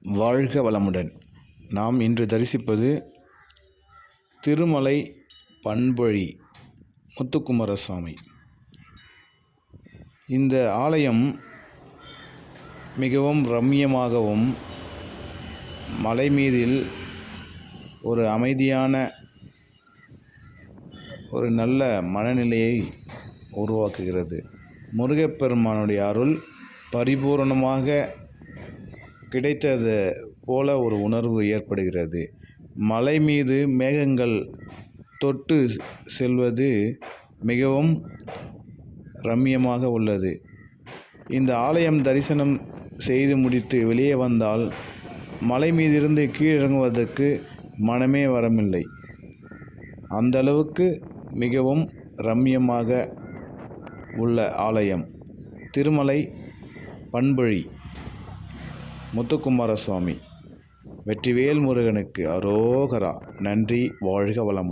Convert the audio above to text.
வாழ்க வளமுடன். நாம் இன்று தரிசிப்பது திருமலை பண்பொழி முத்துக்குமாரசாமி இந்த ஆலயம் மிகவும் ரம்மியமாகவும் மலை மீதில் ஒரு அமைதியான ஒரு நல்ல மனநிலையை உருவாக்குகிறது. முருகப்பெருமானுடைய அருள் பரிபூரணமாக கிடைத்தது போல ஒரு உணர்வு ஏற்படுகிறது. மலை மீது மேகங்கள் தொட்டு செல்வது மிகவும் ரம்மியமாக உள்ளது. இந்த ஆலயம் தரிசனம் செய்து முடித்து வெளியே வந்தால் மலை மீதிருந்து கீழிறங்குவதற்கு மனமே வரமில்லை. அந்த அளவுக்கு மிகவும் ரம்மியமாக உள்ள ஆலயம். திருமலை பண்பொழி. முத்துக்குமார சுவாமி வெற்றிவேல் முருகனுக்கு அரோகரா. நன்றி வாழ்க வளம்